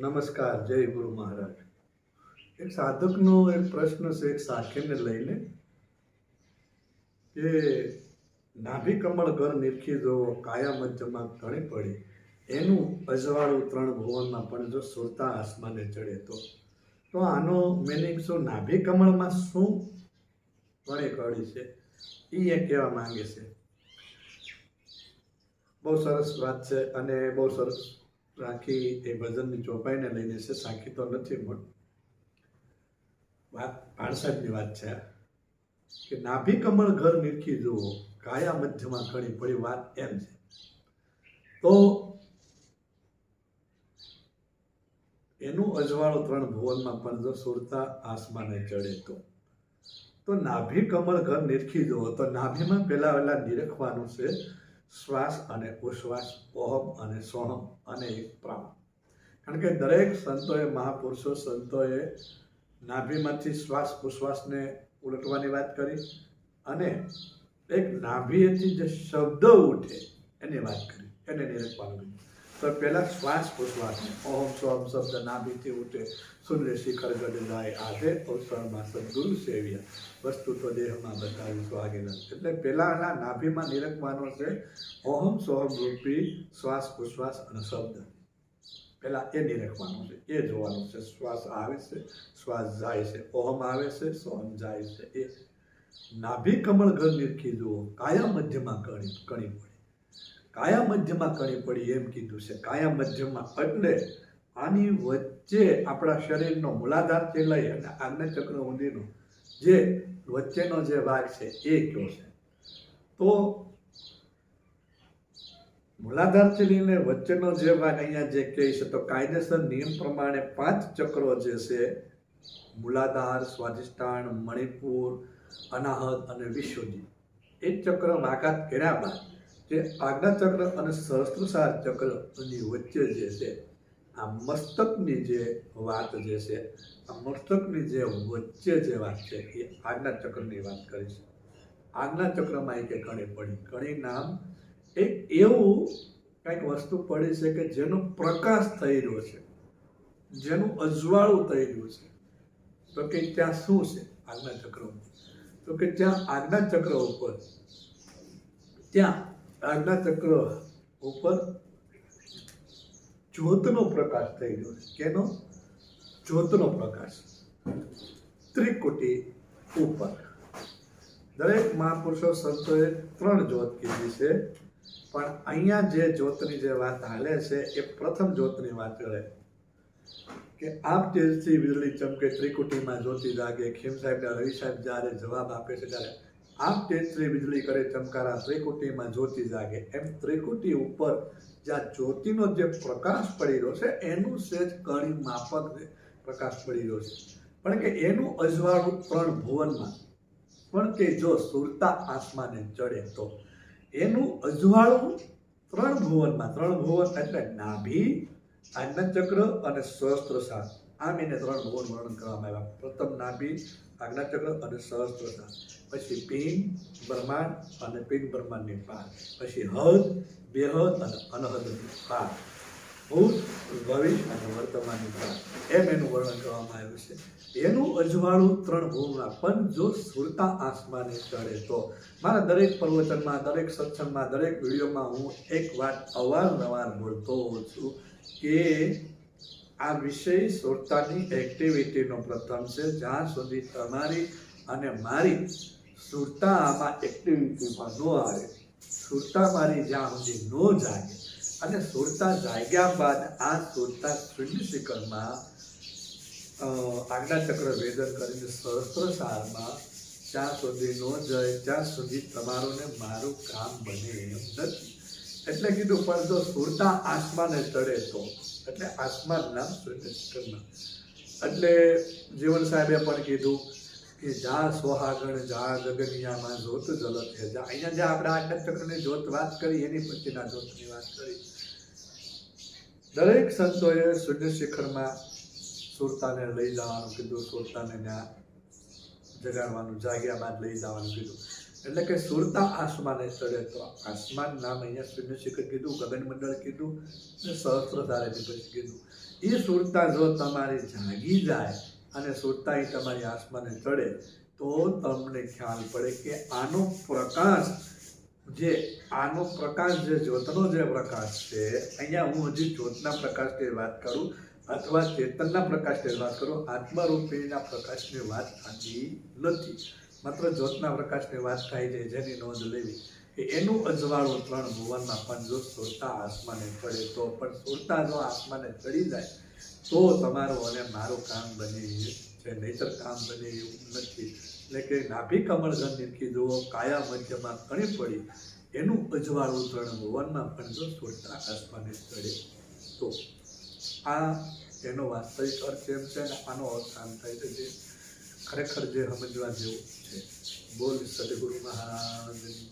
નમસ્કાર, જય ગુરુ મહારાજ. એક સાધકનો એક પ્રશ્ન છે, એક સાખીને લઈને કે નાભી કમળ ઘર નિરખી જો કાયા મધ્યમાં ઘણી પડી, એનું અજવાળું ત્રણ ભુવનમાં પણ જો સુરતા આસમાને ચડે તો. તો આનો મિનિંગ શું? નાભી કમળમાં શું ઘણી કળી છે? એ એ કહેવા માંગે છે. બહુ સરસ વાત છે અને બહુ સરસ રાખી એ ભજનની ચોપાઈને લઈને છે, સાખી તો નથી પણ વાત સાહેબની વાત છે, કે નાભી કમળ ઘર નિરખી જુઓ, કાયા મધ્યમાં કણી પડી વાત એમ છે. તો એનું અજવાળો ત્રણ ભુવનમાં પણ જો સુરતા આસમાને ચડે તો. તો નાભી કમળ ઘર નિરખી જુઓ, તો નાભીમાં પેલા વેલા નિરખવાનું છે શ્વાસ અને ઉશ્વાસ, ઓહમ અને સોહમ અને એક પ્રાણ. કારણ કે દરેક સંતોએ, મહાપુરુષો સંતોએ નાભીમાંથી શ્વાસ ઉશ્વાસને ઉલટવાની વાત કરી અને એક નાભીએથી જે શબ્દ ઉઠે એની વાત કરી, એને નિરખવાનું તો પહેલાં શ્વાસ ઉશ્વાસને ઓહમ સ્વમ શબ્દ નાભીથી ઉઠે. શૂન્ય શિખર ગઢ જાય આધે અવસરમાં સદગુરુ સેવ્યા. વસ્તુ તો દેહમાં બતાવી સ્વાગેલ એટલે પહેલાના નાભીમાં નિરખવાનો છે, ઓહમ સોહમ રૂપી શ્વાસ ઉશ્વાસ અને શબ્દ. પહેલાં એ નિરખવાનું છે, એ જોવાનું છે, શ્વાસ આવે છે, શ્વાસ જાય છે. ઓહમ આવે છે, સોહમ જાય છે. એ નાભી કમળ ઘર નિરખી જુઓ, કાયા મધ્યમાં કણી કણી કાયા મધ્યમાં કણી પડી એમ કીધું છે. કાયા મધ્યમાં એટલે આની વચ્ચે આપણા શરીરનો મૂલાધાર મૂલાધારથી લઈ અને આજ્ઞાચક્ર ઊંધીનો જે વચ્ચેનો જે ભાગ છે એ કયો છે? તો મૂલાધાર લઈને વચ્ચેનો જે ભાગ અહીંયા જે કહે છે તો કાયદેસર નિયમ પ્રમાણે પાંચ ચક્રો જે છે, મૂલાધાર સ્વાધિષ્ઠાન મણિપુર, અનાહત અને વિશ્વજી એ ચક્ર બાકાત કર્યા બાદ જે આજ્ઞાચક્ર અને સહસ્ત્રસાર ચક્રની વચ્ચે જે છે, આ મસ્તકની જે વાત જે છે, આ મસ્તકની જે વચ્ચે જે વાત છે, એ આજ્ઞા ચક્રની વાત કરી છે. આજ્ઞા ચક્રમાં એક કણી પડી. કણી નામ. એક એવું કંઈક વસ્તુ પડી છે કે જેનો પ્રકાશ થઈ રહ્યો છે. જેનું અજવાળું થઈ રહ્યું છે. તો કે ત્યાં શું છે આજ્ઞા ચક્રમાં તો કે ત્યાં આજ્ઞા ચક્ર ઉપર. ત્યાં આજ્ઞા ચક્ર ઉપર જ્યોતનો પ્રકાશ થઈ ગયો છે. કેનો? જ્યોતનો પ્રકાશ. ત્રિકુટી ઉપર. દરેક મહાપુરુષો સંતોએ ત્રણ જ્યોત કીધી છે, પણ અહીંયા જે જ્યોતની જે વાત હાલે છે, એ પ્રથમ જ્યોતની વાત કરે. કે આપ તેજથી વીજળી ચમકે ત્રિકુટીમાં જ્યોતિ જાગે, ખીમ સાહેબ ને રવિ સાહેબ જ્યારે જવાબ આપે છે ત્યારે આપ શ્રી વીજળી કરે ચમકારા ત્રિકુટીમાં જ્યોતિ જાગે. એમ ત્રિકુટી ઉપર જ્યાં જ્યોતિનો જે પ્રકાશ પડી રહ્યો છે, એનું સેજ કણી માફક પ્રકાશ પડી રહ્યો છે. પણ કે એનું અજવાળું ત્રણ ભુવનમાં. પણ કે જો સુરતા આસમાને ચડે તો. એનું અજવાળું ત્રણ ભુવનમાં. ત્રણ ભુવન એટલે નાભી આજ્ઞાચક્ર અને સહસ્ત્રસાર. આમ એને ત્રણ ભુવન વર્ણન કરવામાં આવ્યા. પ્રથમ નાભી, આજ્ઞાચક્ર અને સહસ્ત્રતા પછી પિન, બ્રહ્માંડ અને પિન બ્રહ્માંડની પાર. પછી હદ, બેહદ અને અનહદની પાર. ભૂત ભવિષ્ય અને વર્તમાનની પાર. એમ એનું વર્ણન કરવામાં આવ્યું છે. એનું અજવાળું ત્રણ ભૂમમાં પણ જો સુરતા આસમાને ચડે તો. મારા દરેક પ્રવચનમાં, દરેક સત્સંગમાં, દરેક વિડીયોમાં હું એક વાત અવારનવાર બોલતો છું કે આ વિષય સુરતાની એક્ટિવિટીનો પ્રથમ છે. જ્યાં સુધી તમારી અને મારી સુરતા આમાં એક્ટિવિટીમાં ન આવે, સુરતા મારી જ્યાં સુધી ન જાગે અને સુરતા જાગ્યા બાદ આ સુરતા શૂન્ય શિખરમાં ચક્ર વેદન કરીને સહસ્ત્ર સારમાં જ્યાં સુધી ન જાય, ત્યાં સુધી તમારું ને મારું કામ બને એમ નથી. એટલે કીધું, પણ જો સુરતા આસમાને ચડે તો? એટલે આસમાન નામ શિખરમાં એટલે જીવન સાહેબે પણ કીધું કે, જા સોહાગણ, જા ગગનિયામાં જોત જલત હે. જા, અહીંયા જે આપણે આજ્ઞા ચક્રની જોત વાત કરી, એની પછીના જોતની વાત કરી. દરેક સંતોએ શૂન્ય શિખરમાં સુરતાને લઈ જવાનું કીધું, સુરતાને ત્યાં જગાડવાનું જાગ્યા બાદ લઈ જવાનું કીધું. એટલે કે સુરતા આસમાને ચડે તો આસમાન નામ અહીંયા શૂન્ય શિખર કીધું, ગગન મંડળ કીધું અને સહસ્ત્રધારે તારે કીધું. એ સુરતા જો તમારી જાગી જાય અને સુરતા એ તમારી આસમાને ચડે, તો તમને ખ્યાલ પડે કે આનો પ્રકાશ જે, આનો પ્રકાશ જે જ્યોતનો જે પ્રકાશ છે, અહીંયા હું હજી જ્યોતના પ્રકાશની વાત કરું અથવા ચેતનના પ્રકાશની વાત કરું આત્મરૂપીના પ્રકાશની વાત થતી નથી. માત્ર જ્યોતના પ્રકાશની વાત થાય છે, જેની નોંધ લેવી એનું અજવાળું ત્રણ ભુવનમાં પણ જો સુરતા આસમાને ચડે તો, પણ સુરતા જો આસમાને ચડી જાય, તો તમારું અને મારું કામ બને છે. નહીતર કામ બને એવું નથી. એટલે કે નાભી કમળ ઘન નીરખી જુઓ, કાયા મધ્યમાં કણી પડી, એનું અજવાળું ત્રણ ભુવનમાં પણ જો સુરતા આસમાને ચડે તો. આ એનો વાસ્તવિક અર્થ એમ છે ને આનો અર્થ આમ થાય છે ખરેખર જે સમજવા જેવું છે. બોલ સદગુરુ મહારાજની